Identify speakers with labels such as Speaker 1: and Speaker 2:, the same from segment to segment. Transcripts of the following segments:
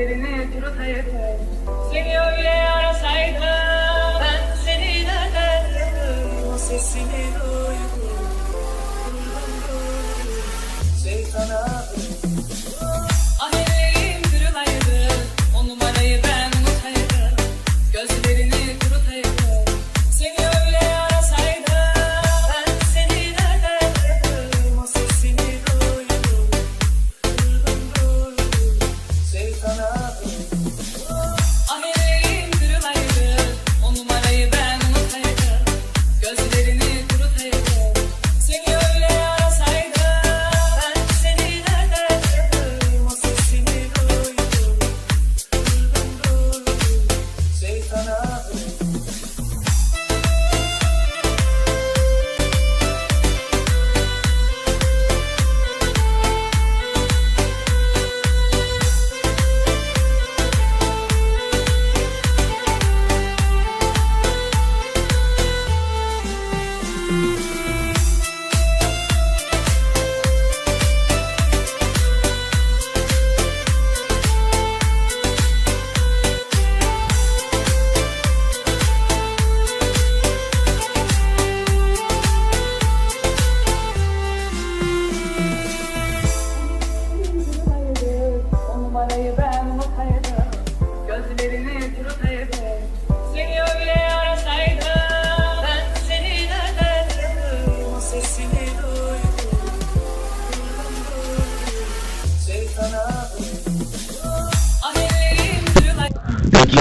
Speaker 1: 내리는 두루타이에서 시니어의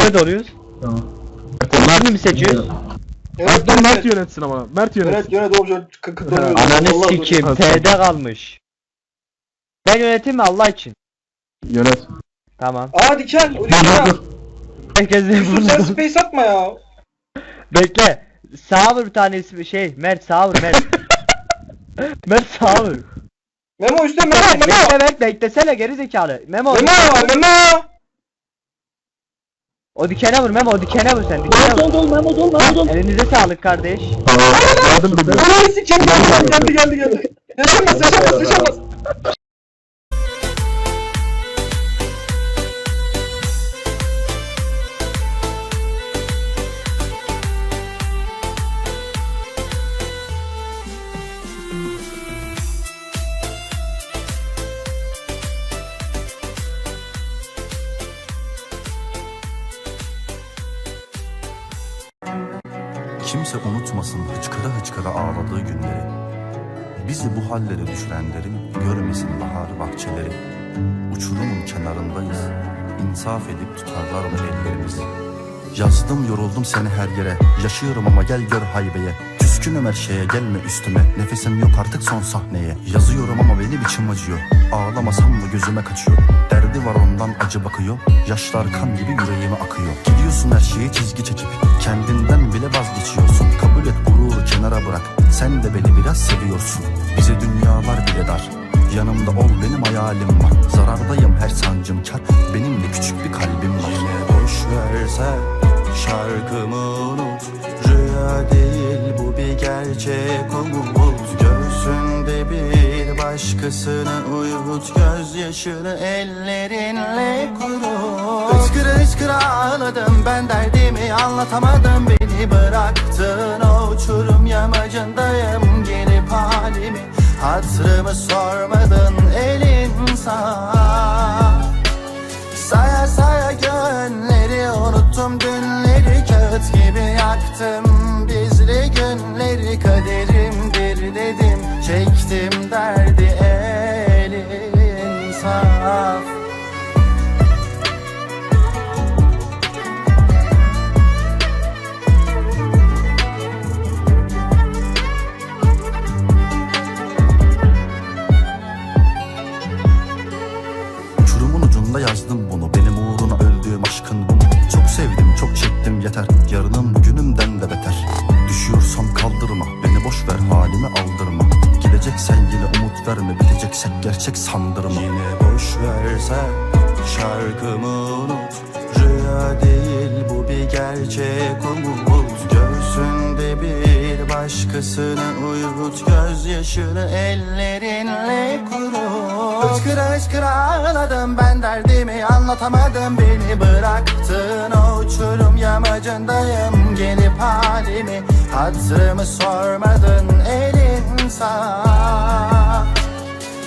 Speaker 2: Kime doğruyuz?
Speaker 3: Tamam.
Speaker 2: Şimdi mi seçiyoruz?
Speaker 3: Evet,
Speaker 4: Mert
Speaker 3: Mert
Speaker 4: yönetsin ama. Mert yönetsin.
Speaker 3: Yönet yönet oğlum şöyle kıkık.
Speaker 2: Ananı
Speaker 3: dönüyor.
Speaker 2: T'de kalmış. Ben yöneteyim mi Allah için?
Speaker 4: Yönet.
Speaker 2: Tamam.
Speaker 3: Aa diken. O
Speaker 4: Dur
Speaker 3: diken.
Speaker 4: dur.
Speaker 2: Herkes de
Speaker 3: Yusuf sen
Speaker 2: burada.
Speaker 3: space atma ya.
Speaker 2: Bekle. Sağa vur bir tane ismi şey. Mert sağa vur Mert. Mert sağa vur.
Speaker 3: Memo üstte Memo
Speaker 2: Mert bekle
Speaker 3: Memo.
Speaker 2: Mert beklesene geri zekalı. Memo.
Speaker 3: Memo Memo.
Speaker 2: O dikene vur Memo o dikene vur sen dikene vur.
Speaker 5: Dol Memo dol Memo dol.
Speaker 2: Elinize sağlık kardeş.
Speaker 4: Yardım
Speaker 3: geldi geldi geldi geldi. Yaşamaz yaşamaz yaşamaz.
Speaker 6: Kimse unutmasın hıçkıra hıçkıra ağladığı günleri. Bizi bu hallere düşürenlerin görmesin bahar bahçeleri. Uçurumun kenarındayız. İnsaf edip tutarlar mı ellerimizi? Yazdım yoruldum seni her yere. Yaşıyorum ama gel gör haybeye. Küskünüm her şeye gelme üstüme. Nefesim yok artık son sahneye. Yazıyorum ama benim içim acıyor. Ağlamasam mı gözüme kaçıyor. Derdi var ondan acı bakıyor. Yaşlar kan gibi yüreğime akıyor. Gidiyorsun her şeyi çizgi çekip. Kendinden bile vazgeçiyorsun. Kabul et gururu kenara bırak. Sen de beni biraz seviyorsun. Bize dünyalar bile dar. Yanımda ol benim hayalim var. Zarardayım her sancım kar. Benim de küçük bir kalbim var. Yine boş verse şarkımı unut. Rüya değil bu bir gerçek umut. Göğsünde bir başkasını uyut. Gözyaşını ellerinle kurut. Hıçkıra hıçkıra ağladım ben derdimi anlatamadım. Beni bıraktın o uçurum yamacındayım gelip halimi. Hatırımı sormadın elin sağ Saya saya gönleri unuttum dünleri Kağıt gibi yaktım bizli günleri Kaderimdir Başkasını uyut gözyaşını ellerinle kurut Hıçkıra hıçkıra ağladım ben derdimi anlatamadım. Beni bıraktın o uçurum yamacındayım. Gelip halimi hatırımı sormadın elin sağ.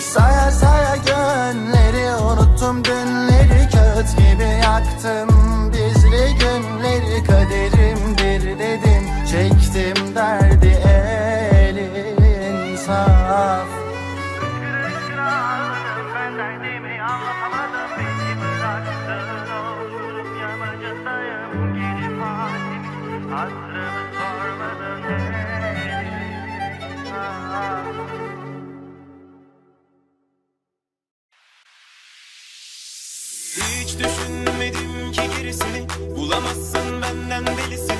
Speaker 6: Saya saya gönleri unuttum dünleri Kağıt gibi yaktım. Gizli günleri
Speaker 7: kaderi ki gerisini Bulamazsın benden delisi.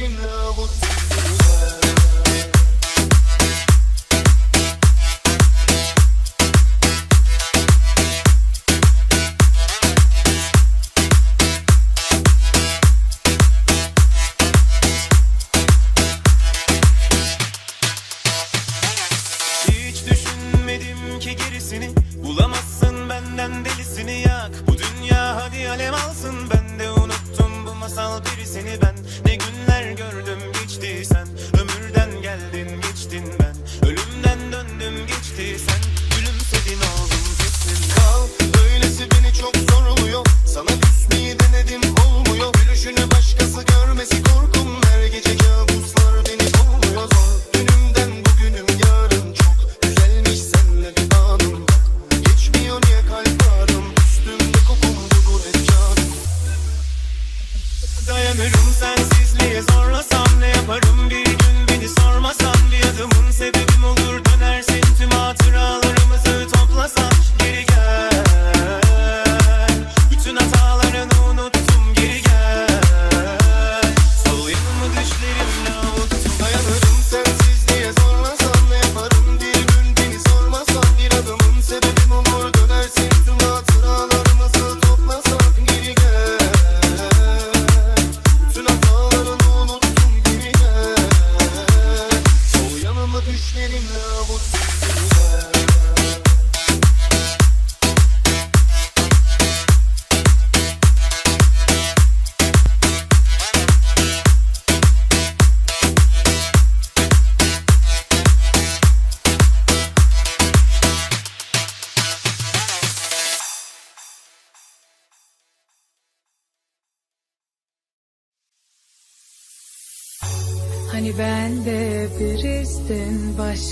Speaker 7: benimle olur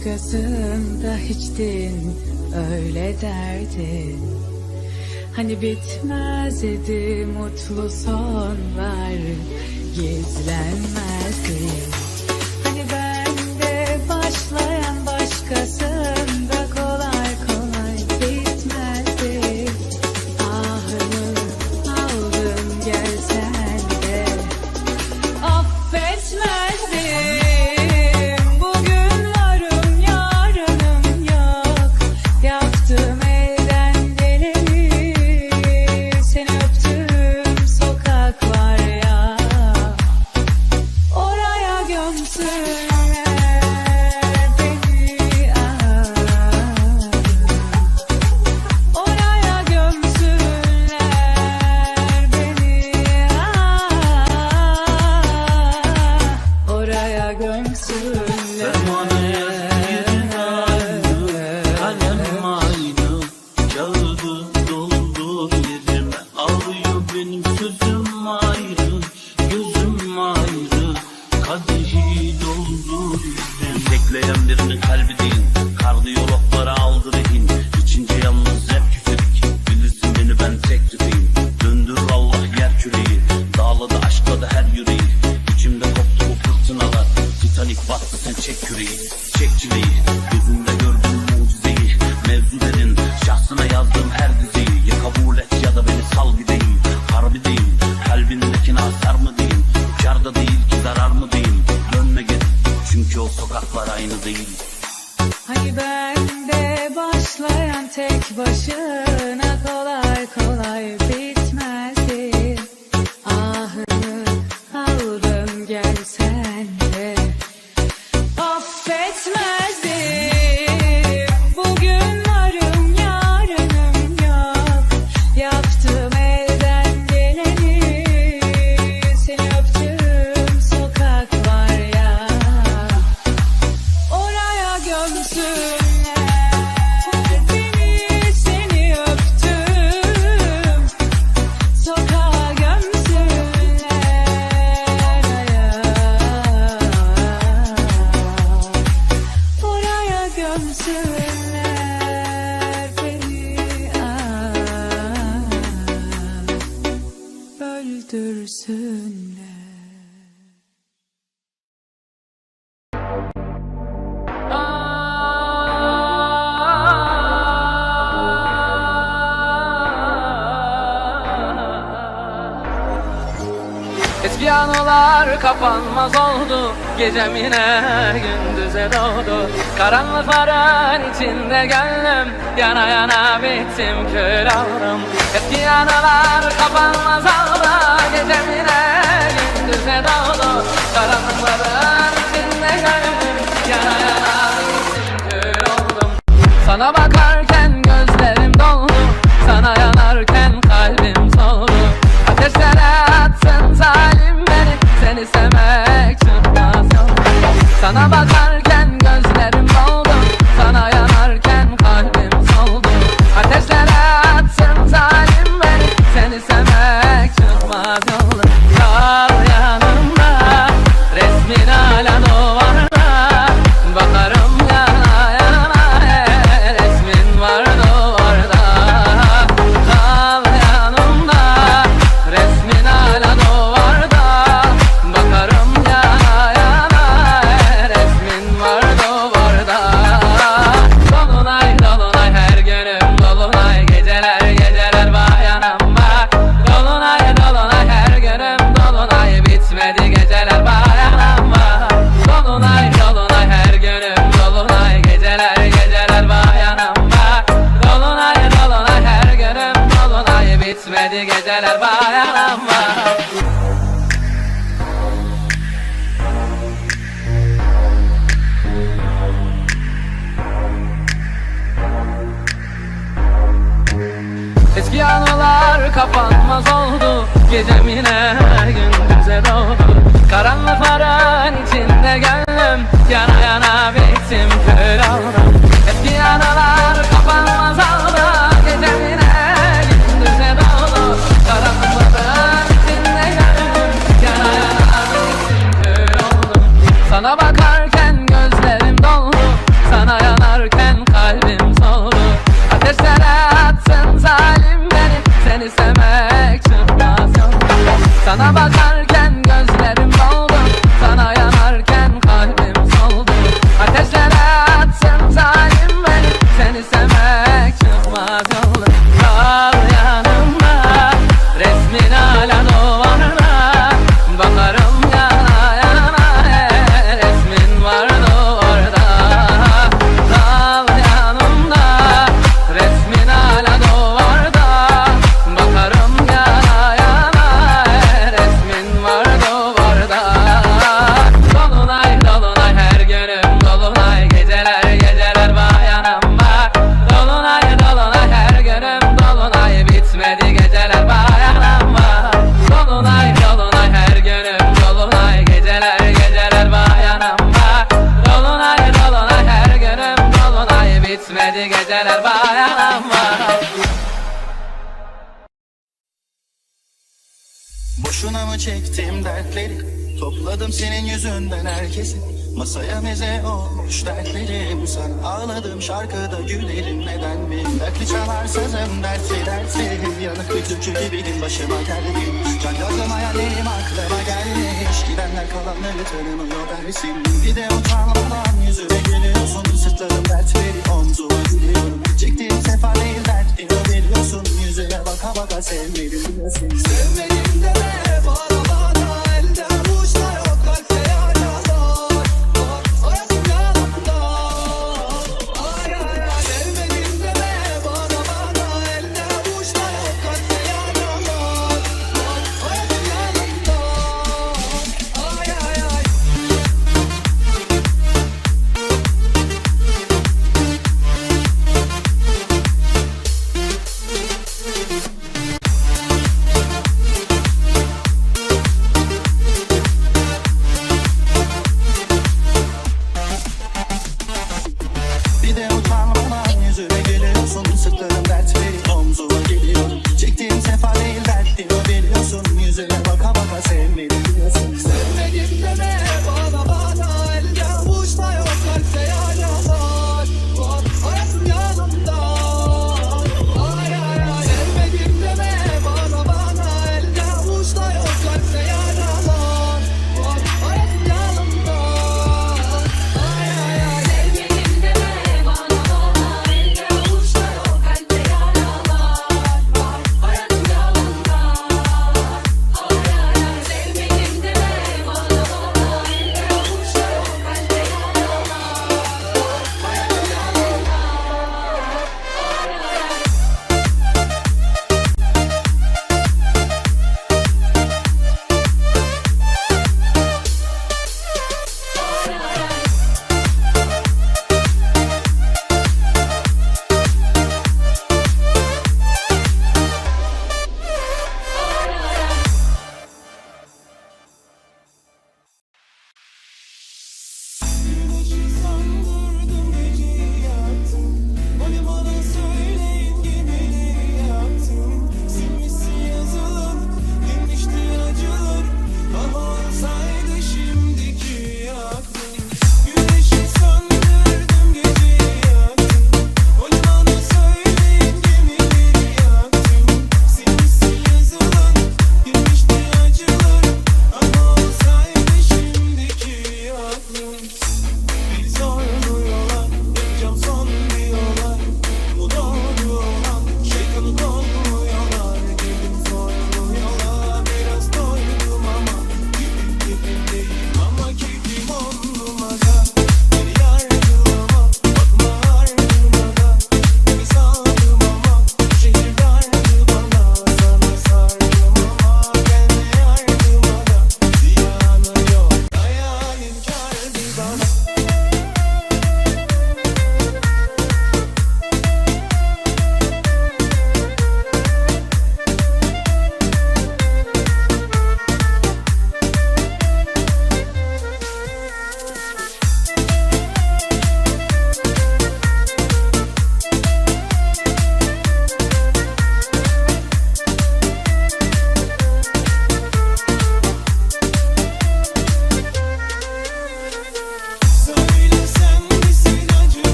Speaker 1: başkasında hiçtin öyle derdin Hani bitmez bitmezdi mutlu sonlar gizlenmezdi. Hani bende başlayan
Speaker 8: başkası answer oldu. Gecem yine gündüze doğdu. Karanlıkların içinde geldim Yana yana bittim kör oldum. Eski anılar kapanmaz aldı Gecem yine gündüze doğdu. Karanlıkların içinde geldim Yana yana bittim kör oldum. Sana bakarken gözlerim doldu. Sana yanarken kalbim soldu. Ateşlere atsın zalim beni. Seni sevmem. 那把 yaralama Eski anılar kapanmaz oldu. Gecem yine gündüze doğdu Karanlıkların içinde gönlüm Yana yana bittim kör oldum. Eski anılar
Speaker 9: Anladım senin yüzünden herkesi. Masaya meze olmuş dertlerim Sen ağladım şarkıda gülerim. Neden mi? Dertli çalar sözüm dertli dertli. Yanık bir tüpçü gibi gün başıma geldi Can gözüm hayalim aklıma gelmiş. Gidenler kalanları tanımıyor dersin Bir de utanmadan yüzüme gülüyorsun. Sırtlarım dert verir